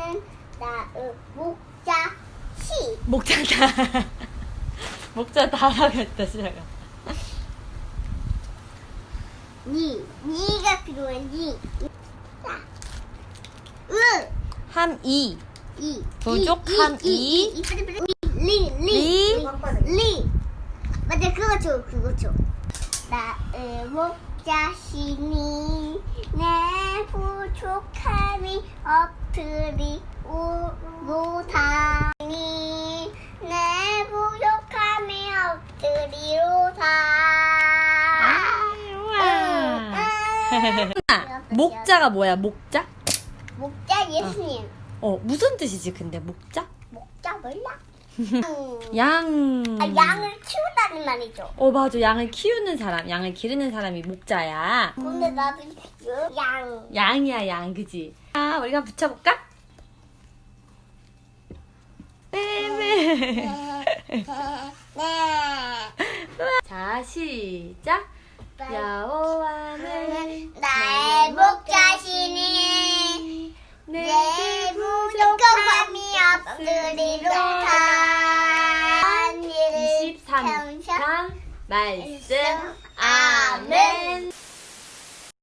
나는 나의 목자 시. 목자 다. 목자 다 하겠다 시작아 니 니가 필요해 니. 자, 으. 함이. 이 부족한 이. 이. 빨리 빨리 리 리. 리. 리. 맞아 그거 줘 그거 줘. 나의 목자신이 내 부족함이 엎 드리오로다니 내 부족함이 엎드리로다 아, 목자가 뭐야 목자? 목자 예수님 어 무슨 뜻이지 근데 목자? 목자 몰라 양. 아, 양을 키 운다는 말이죠? 어 맞아. 양을 키우는 사람 양을 기르는 사람이 목자야. 근데 나도 양. 양이야 양. 그지? 아 우리가 붙여볼까? 빼빼 네. 자 시작. 여호와는 나의 목자신이 내내 부족함이 엎드리 23장 말씀 아멘